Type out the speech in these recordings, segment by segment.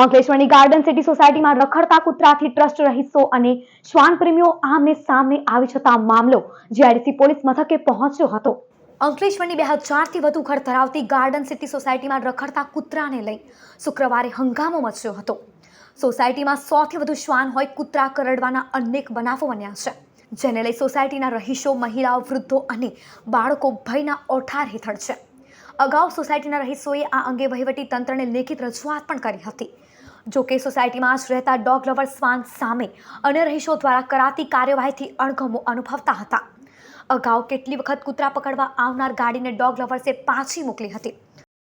અંકલેશ્વરની garden city સોસાયટીમાં રખડતા કૂતરાથી trust રહીશો અને શ્વાન પ્રેમીઓ આમને સામે આવી જતા મામલો જીઆઈડીસી પોલીસ મથકે પહોંચ્યો હતો. અંકલેશ્વરની બે હજારથી વધુ ઘર ધરાવતી ગાર્ડન સિટી સોસાયટીમાં રખડતા કૂતરાને લઈ શુક્રવારે હંગામો મચ્યો હતો. સોસાયટીમાં સોથી વધુ શ્વાન હોય કૂતરા કરડવાના અનેક બનાવો બન્યા છે, જેને લઈ સોસાયટીના રહીશો, મહિલાઓ, વૃદ્ધો અને બાળકો ભયના ઓઠાર હેઠળ છે. અગાઉ સોસાયટીના રહીશોએ આ અંગે વહીવટી તંત્રને લેખિત રજૂઆત પણ કરી હતી. જો કે સોસાયટીમાં જ રહેતા ડોગ લવર સ્વાન સામે અન્ય રહીશો દ્વારા કરાતી કાર્યવાહીથી અણગમો અનુભવતા હતા. અગાઉ કેટલી વખત કૂતરા પકડવા આવનાર ગાડીને ડોગ લવર્સે પાછી મોકલી હતી.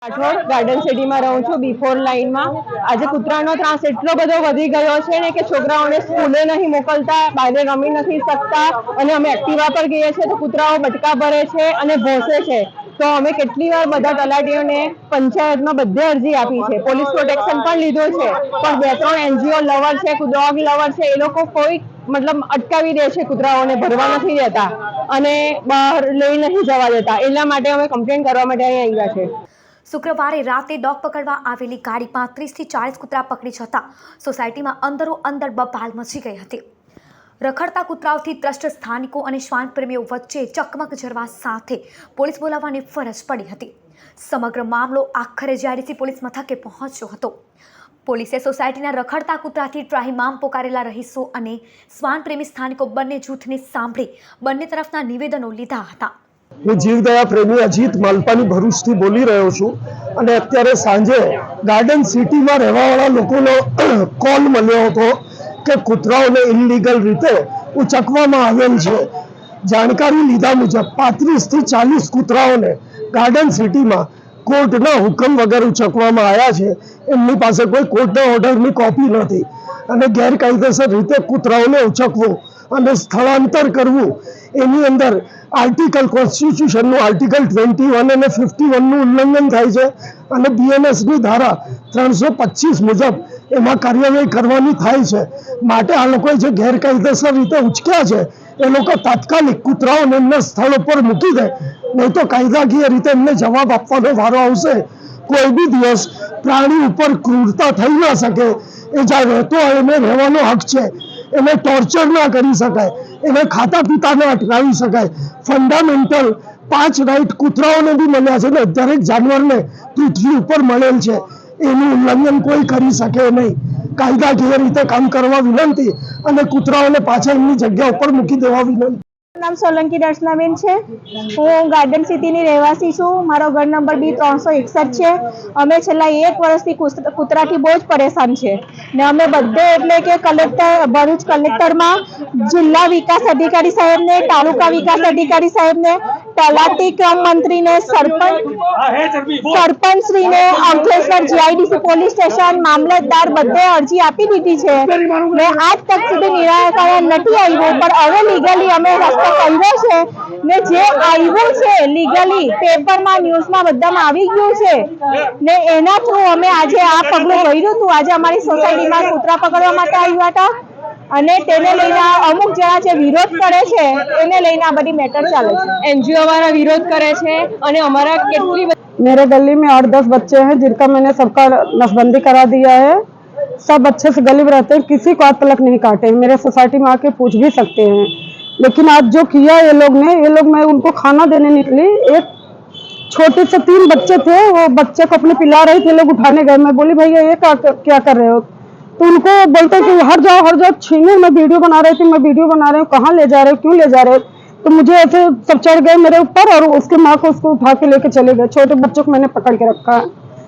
રાઠોડ ગાર્ડન સિટીમાં રહું છું બિફોર લાઇનમાં. આજે કૂતરાનો ત્રાસ એટલો બધો વધી ગયો છે ને કે છોકરાઓને સ્કૂલે નહીં મોકલતા બહાર રમી નથી શકતા અને અમે એક્ટિવા પર ગઈએ છીએ તો કૂતરાઓ બટકા ભરે છે અને ભોસે છે. તો અમે કેટલી વાર બધા તલાટીઓને પંચાયતમાં બધે અરજી આપી છે. પોલીસ પ્રોટેક્શન પણ લીધો છે. પણ બે ત્રણ એનજીઓ લવર છે ડોગ લવર છે, એ લોકો કોઈ મતલબ અટકાવી દે છે કૂતરાઓને, ભરવા નથી દેતા. અને બહાર લઈ નહીં જવા દેતા. એના માટે અમે કમ્પ્લેન કરવા માટે અહીં આવ્યા છે. શુક્રવારે રાતે ડોગ પકડવા આવેલી ગાડીમાં પાંત્રીસથી ચાળીસ કૂતરા પકડી જતા સોસાયટીમાં અંદરો અંદર બબાલ મચી ગઈ હતી. રખડતા કૂતરાઓથી ત્રસ્ત સ્થાનિકો અને શ્વાન પ્રેમીઓ વચ્ચે ચકમક જરવા સાથે પોલીસ બોલાવવાની ફરજ પડી હતી. સમગ્ર મામલો આખરે જ્યારેથી પોલીસ મથકે પહોંચ્યો હતો. પોલીસે સોસાયટીના રખડતા કૂતરાથી ત્રાહિમામ પોકારેલા રહીશો અને શ્વાન પ્રેમી સ્થાનિકો બંને જૂથને સાંભળી બંને તરફના નિવેદનો લીધા હતા. હું જીવદયા પ્રેમી અજીત માલપાની ભરૂચથી બોલી રહ્યો છું અને અત્યારે સાંજે ગાર્ડન સિટીમાં રહેવાવાળા લોકોનો કોલ મળ્યો હતો. કે કૂતરાઓને ઇનલીગલ રીતે ઉચકવામાં આવેલ છે. જાણકારી લીધા મુજબ પાંત્રીસથી ચાલીસ કૂતરાઓને ગાર્ડન સિટીમાં કોર્ટના હુકમ વગર ઉચકવામાં આવ્યા છે. એમની પાસે કોઈ કોર્ટના ઓર્ડરની કોપી નથી. અને ગેરકાયદેસર રીતે કૂતરાઓને ઉચકવું અને સ્થળાંતર કરવું. એની અંદર આર્ટિકલ કોન્સ્ટિટ્યુશનનું આર્ટિકલ ટ્વેન્ટી વન અને ફિફ્ટી વનનું ઉલ્લંઘન થાય છે અને બીએનએસની ધારા ત્રણસો પચીસ મુજબ એમાં કાર્યવાહી કરવાની થાય છે. માટે આ લોકોએ જે ગેરકાયદેસર રીતે ઉચક્યા છે, એ લોકો તાત્કાલિક કૂતરાઓને એમના સ્થળ ઉપર મૂકી દે. નહીં તો કાયદાકીય રીતે એમને જવાબ આપવાનો વારો આવશે. કોઈ બી દિવસ પ્રાણી ઉપર ક્રૂરતા થઈ ના શકે. એ જ્યાં રહેતો હોય એને રહેવાનો હક છે. એને ટોર્ચર ના કરી શકાય. એને ખાતા પીતા ના અટકાવી શકાય. ફંડામેન્ટલ પાંચ રાઈટ કૂતરાઓને બી મળ્યા છે ને દરેક જાનવરને પૃથ્વી ઉપર મળેલ છે. એનું ઉલ્લંઘન કોઈ કરી શકે નહીં. કાયદાકીય રીતે કામ કરવા વિનંતી અને કૂતરાઓને પાછા એમની જગ્યા ઉપર મૂકી દેવા વિનંતી. નામ સોલંકી દર્શનાબેન છે. હું ગાર્ડન સિટીની રહેવાસી છું. મારો ઘર નંબર બી ત્રણસો એકસઠ છે. અમે છેલ્લા એક વર્ષથી કૂતરાથી બહુ જ પરેશાન છે. ને અમે બધે એટલે કે કલેક્ટર, ભરૂચ કલેક્ટરમાં જિલ્લા વિકાસ અધિકારી સાહેબને, તાલુકા વિકાસ અધિકારી સાહેબને તલાટી ક્રમ મંત્રીને સરપંચ સરપંચશ્રીને અંકલેશ્વર જીઆઈડીસી પોલીસ સ્ટેશન મામલતદાર બધે અરજી આપી દીધી છે. મેં આજ તક સુધી નિરાકરણ નથી આવ્યું પણ હવે લીગલી અમે રસ્તો કર્યો છે ને જે આવ્યું છે લીગલી પેપરમાં ન્યૂઝમાં બધામાં આવી ગયું છે ને એના થ્રુ અમે આજે આ પગલું ભર્યું હતું આજે અમારી સોસાયટીમાં કૂતરા પકડવા માટે આવ્યા હતા. અને તેને લઈને આ અમુક જણા જે વિરોધ કરે છે એને લઈને આ બધી મેટર ચાલે છે એનજીઓ અમારા વિરોધ કરે છે અને અમારા કેટલી मेरे गली में आठ दस बच्चे हैं जिनका मैंने सबका नसबंदी करा दिया है सब अच्छे से गली में रहते हैं किसी को आज तलक नहीं काटे हैं मेरे सोसाइटी में आके पूछ भी सकते हैं लेकिन आज जो किया ये लोग ने ये लोग मैं उनको खाना देने निकली एक छोटे से तीन बच्चे थे वो बच्चे को अपने पिला रहे थे लोग उठाने गए मैं बोली भैया ये क्या क्या कर रहे हो तो उनको बोलते कि हर जाओ हर जाओ। छीने मैं वीडियो बना रही थी, मैं वीडियो बना रहे हूँ। कहाँ ले जा रहे हो? क्यों ले जा रहे हो? तो मुझे ऐसे सब चढ़ गए मेरे ऊपर और उसके माँ को उसको उठा के लेके चले गए। छोटे बच्चों को मैंने पकड़ के रखा। है